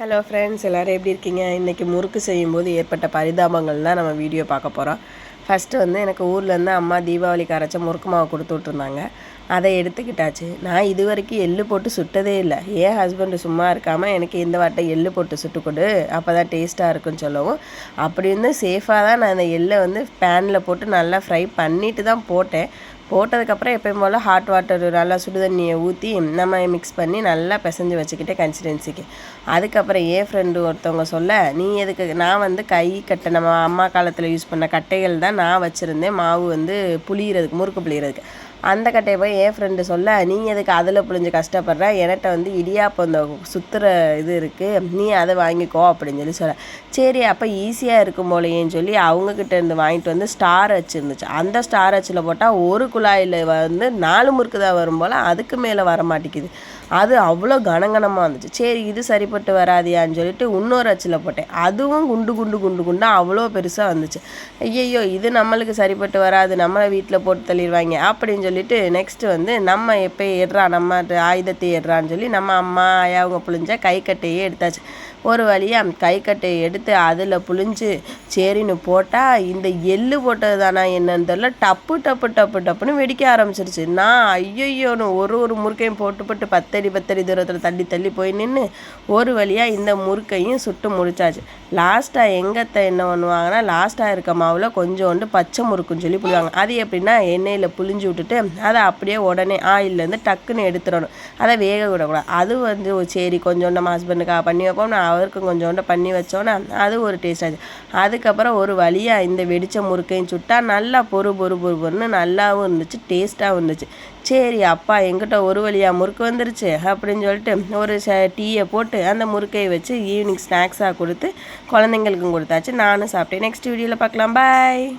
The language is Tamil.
ஹலோ ஃப்ரெண்ட்ஸ் எல்லோரும் எப்படி இருக்கீங்க? இன்றைக்கி முறுக்கு செய்யும்போது ஏற்பட்ட பரிதாபங்கள் தான் நம்ம வீடியோ பார்க்க போகிறோம் ஃபஸ்ட்டு வந்து எனக்கு ஊர்லேருந்து அம்மா தீபாவளிக்கு அரைச்ச முறுக்கு மாவு கொடுத்து விட்ருந்தாங்க அதை எடுத்துக்கிட்டாச்சு. நான் இது வரைக்கும் எள்ளு போட்டு சுட்டதே இல்லை. ஏன் ஹஸ்பண்டு சும்மா இருக்காமல் எனக்கு இந்த வாட்டை எள்ளு போட்டு சுட்டு கொடு. அப்போ தான் டேஸ்ட்டாக இருக்குன்னு சொல்லவும். அப்படி இருந்து சேஃபாக தான் நான் அந்த எள்ளை வந்து பேனில் போட்டு நல்லா ஃப்ரை பண்ணிட்டு தான் போட்டேன். போட்டதுக்கப்புறம் எப்பயும் போல் ஹாட் வாட்டர் நல்லா சுடு தண்ணியை ஊற்றி நம்ம மிக்ஸ் பண்ணி நல்லா பிசைஞ்சு வச்சுக்கிட்டே கன்சிடென்சிக்கு அதுக்கப்புறம் ஏ ஃப்ரெண்டு ஒருத்தவங்க சொல்ல நீ எதுக்கு நான் வந்து கை கட்டை நம்ம அம்மா காலத்தில் யூஸ் பண்ண கட்டைகள் தான் நான் வச்சுருந்தேன். மாவு வந்து புளியறதுக்கு முறுக்கு புளியறதுக்கு. அந்த கட்டையை போய் என் ஃப்ரெண்டு சொல்ல நீ எதுக்கு அதில் புழிஞ்சு கஷ்டப்படுற? என்கிட்ட வந்து இடியாப்பம் இந்த சுற்றுற இது இருக்குது நீ அதை வாங்கிக்கோ அப்படின்னு சொல்லி சொல்ல. சரி அப்போ ஈஸியாக இருக்கும் போலையேன்னு சொல்லி அவங்கக்கிட்ட இருந்து வாங்கிட்டு வந்து ஸ்டார் அச்சு இருந்துச்சு அந்த ஸ்டார் அச்சில் போட்டால் ஒரு குழாயில் வந்து நாலு முறுக்கு தான் வரும் போல் அதுக்கு மேலே வர மாட்டேங்குது அது அவ்வளோ கனகனமாக இருந்துச்சு சரி இது சரிப்பட்டு வராதியான்னு சொல்லிட்டு இன்னொரு அச்சில் போட்டேன். அதுவும் குண்டு குண்டு குண்டு குண்டாக அவ்வளோ பெருசாக வந்துச்சு. ஐயையோ இது நம்மளுக்கு சரிப்பட்டு வராது. நம்மளை வீட்டில் போட்டு தள்ளிடுவாங்க அப்படின்னு சொல்லிட்டு நெக்ஸ்ட்டு வந்து நம்ம எப்போ ஏடுறா நம்ம ஆயுதத்தை ஏடுறான்னு சொல்லி நம்ம அம்மா அவங்க புழிஞ்ச கை கட்டையே எடுத்தாச்சு. ஒரு வழியாக கை கட்டையை எடுத்து அதில் புழிஞ்சு சரின்னு போட்டால் இந்த எள்ளு போட்டது தானா என்னன்னு தெரில டப்பு டப்பு டப்பு டப்புன்னு வெடிக்க ஆரம்பிச்சிருச்சு. நான் ஐயோயோன்னு ஒரு ஒரு முறுக்கையும் போட்டு போட்டு பத்தடி பத்தடி தூரத்தில் தள்ளி தள்ளி போய் நின்று ஒரு வழியாக இந்த முறுக்கையும் சுட்டு முடிச்சாச்சு லாஸ்ட்டாக எங்கத்தை என்ன பண்ணுவாங்கன்னா லாஸ்ட்டாக இருக்க மாவில் கொஞ்சோண்டு பச்சை முறுக்குன்னு சொல்லி புழுவாங்க அது எப்படின்னா எண்ணெயில் புழிஞ்சு விட்டுட்டு அதை அப்படியே உடனே ஆயிலேருந்து டக்குன்னு எடுத்துடணும். அதை வேக விடக்கூடாது. அது வந்து சரி கொஞ்சோண்டு நம்ம ஹஸ்பண்டுக்காக பண்ணி வைப்போம் நான் அவருக்கும் கொஞ்சோண்டு பண்ணி வச்சோன்னா அது ஒரு டேஸ்ட் ஆச்சு அதுக்கப்புறம் ஒரு வழியாக இந்த வெடித்த முறுக்கையும் சுட்டால் நல்லா பொறு பொறு பொறு பொறுன்னு நல்லாவும் இருந்துச்சு டேஸ்ட்டாகவும் இருந்துச்சு. சரி அப்பா எங்கிட்ட ஒரு வழியாக முறுக்கு வந்துருச்சு அப்படின்னு சொல்லிட்டு ஒரு டீயை போட்டு அந்த முறுக்கையை வச்சு ஈவினிங் ஸ்நாக்ஸாக கொடுத்து குழந்தைங்களுக்கும் கொடுத்தாச்சு. நானும் சாப்பிட்டேன். நெக்ஸ்ட் வீடியோவில் பார்க்கலாம். பாய்